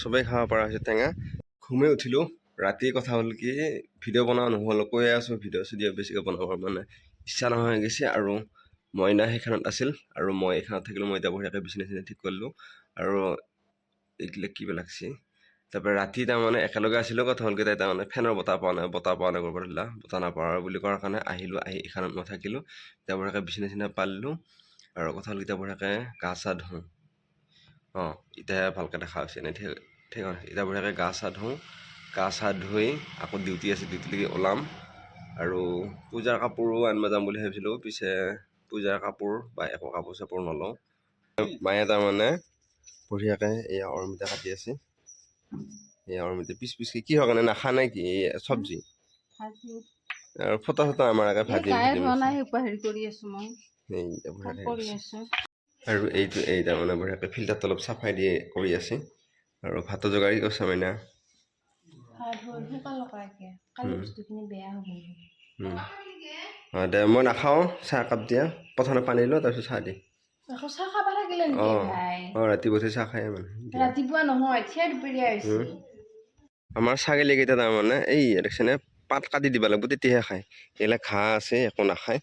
চবেই খাব পৰা হৈছে টেঙা। ঘুমে উঠিলোঁ। ৰাতি কথা হ'ল কি, ভিডিঅ' বনোৱা নহ'ল কৈয়ে আছোঁ, ভিডিঅ' চিডিঅ' বেছিকৈ বনাবৰ মানে ইচ্ছা নোহোৱা হৈ গৈছে আৰু মইনা সেইখনত আছিল আৰু মই এইখনত থাকিলোঁ, মই এতিয়া বঢ়িয়াকৈ বিচনা ঠিক কৰিলোঁ আৰু এইগিলা কিবা লাগছে। তাৰপৰা ৰাতি তাৰমানে একেলগে আছিলোঁ, কথা হ'ল কি, তাই তাৰমানে ফেনৰ বতাহ পোৱা নাই, বতাহ পোৱা নাই ক'ৰবাত দিলা, বতাহ নাপাওঁ বুলি কোৱাৰ কাৰণে আহিলোঁ, আহি এইখনত মই থাকিলোঁ, এতিয়া বঢ়িয়াকৈ বিচনা চিচনা পাৰিলোঁ আৰু কথা হ'ল এতিয়া বঢ়িয়াকৈ গা চা ধুওঁ। অঁ এতিয়াহে ভালকৈ দেখা হৈছে। এনে ঠিক আছে। এতিয়া বঢ়িয়াকৈ গা চা ধুওঁ। গা চা ধুই আকৌ ডিউটি আছে ডিউটিলৈকে ওলাম। আৰু পূজাৰ কাপোৰো আনিব যাম বুলি ভাবিছিলোঁ। পিছে পূজাৰ কাপোৰ বা একো কাপোৰ চাপোৰ নলওঁ। মায়ে তাৰমানে বঢ়িয়াকৈ এয়া অমিতা কাটি আছে। এয়া অমিতা পিচ পিচকৈ কি হয় কাৰণে নাখা নে কি? চব্জি। আৰু ফটা চটা আমাৰ একে ভাজি আৰু এইটো এই তাৰমানে বঢ়িয়াকৈ ফিল্টাৰটো অলপ চাফাই দিয়ে কৰি আছে। আৰু ভাতৰ যোগাৰ কি কৰিছে মাইনা ভাত। অঁ দে মই নাখাওঁ চাহ একাপ দিয়া। প্ৰথমে পানী লওঁ তাৰপিছত চাহ দি। অঁ ৰাতিপুৱা চাহ মানে ৰাতিপুৱা নহয়। আমাৰ ছাগলীকেইটা তাৰমানে এই দেখিছেনে? পাত কাটি দিব লাগিব তেতিয়াহে খায়। এইবিলাক ঘাঁহ আছে একো নাখায়।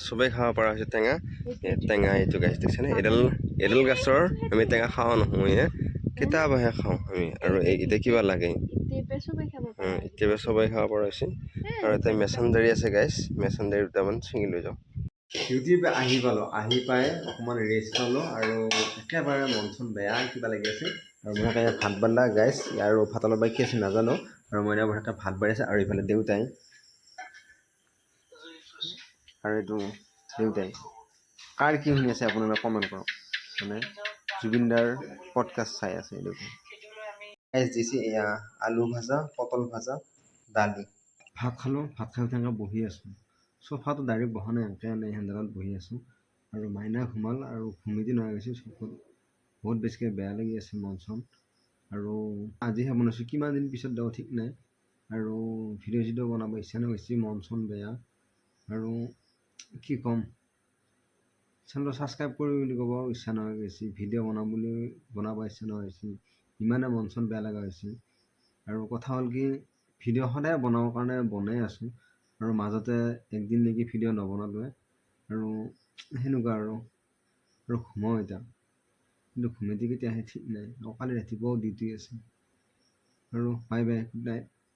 চবেই খাব পৰা হৈছে টেঙা। টেঙা এইটো গাছ দেখিছেনে এডাল এডাল গছৰ আমি টেঙা খাওঁ নহয়ে কেতিয়াবাহে খাওঁ আমি আৰু এইকেইটা কিবা লাগে। একেবাৰে চবেই খাব পৰা হৈছে। আৰু এটা মেচেঞ্জাৰী আছে গাইছ। মেচেঞ্জাৰী দুটামান ছিঙি লৈ যাওঁ। পৰা আহি পালোঁ আহি পাই অকণমান ৰেষ্ট ল'লোঁ আৰু একেবাৰে মন চন বেয়া কিবা লাগি আছে। আৰু মই ভাত বান্ধা গাইছ আৰু ভাতৰ লগত কি আছে নাজানো। আৰু মই এতিয়া ভাত বাঢ়ি আছে আৰু ইফালে দেউতাই। আৰু এইটো দেউতাই কাৰ কি শুনি আছে আপোনালোকে কমেণ্ট কৰক। মানে জুবিনদাৰ পডকাষ্ট চাই আছে দেউতাই গাইছ দিছে এয়া আলু ভাজা, পটল ভাজা, দালি। ভাত খালোঁ, ভাত খাই উঠি এনেকৈ বহি আছোঁ। চোফাটো ডাইৰেক্ট বহা নাই এনেকৈ এনেই হেণ্ডেলত বহি আছোঁ। আৰু মাইনা ঘুমাল আৰু ঘুমিতি নোহোৱা গৈছে, চকুত বহুত বেছিকৈ বেয়া লাগি আছে, মন চন। আৰু আজিহে বনাইছোঁ কিমান দিন পিছত দিব ঠিক নাই। আৰু ভিডিঅ' চিডিঅ' বনাব ইচ্ছা নহৈছে মন চন বেয়া। আৰু কি ক'ম? চেনেলটো ছাবস্ক্ৰাইব কৰি বুলি ক'ব ইচ্ছা নোহোৱা গৈছে ভিডিঅ' বনাম বুলি বনাব ইচ্ছা নোহোৱা হৈছে ইমানে মন চন বেয়া লগা হৈছে। আৰু কথা হ'ল কি ভিডিঅ' সদায় বনাবৰ কাৰণে বনাই আছোঁ। আৰু মাজতে একদিন নেকি ভিডিঅ' নবনালোৱে। আৰু সেনেকুৱা আৰু। আৰু ঘুমাওঁ এতিয়া। কিন্তু ঘুমেতি কেতিয়া আহে ঠিক নাই। আৰু কালি ৰাতিপুৱাও ডিউটি আছে। আৰু বাই বাই গুড নাইট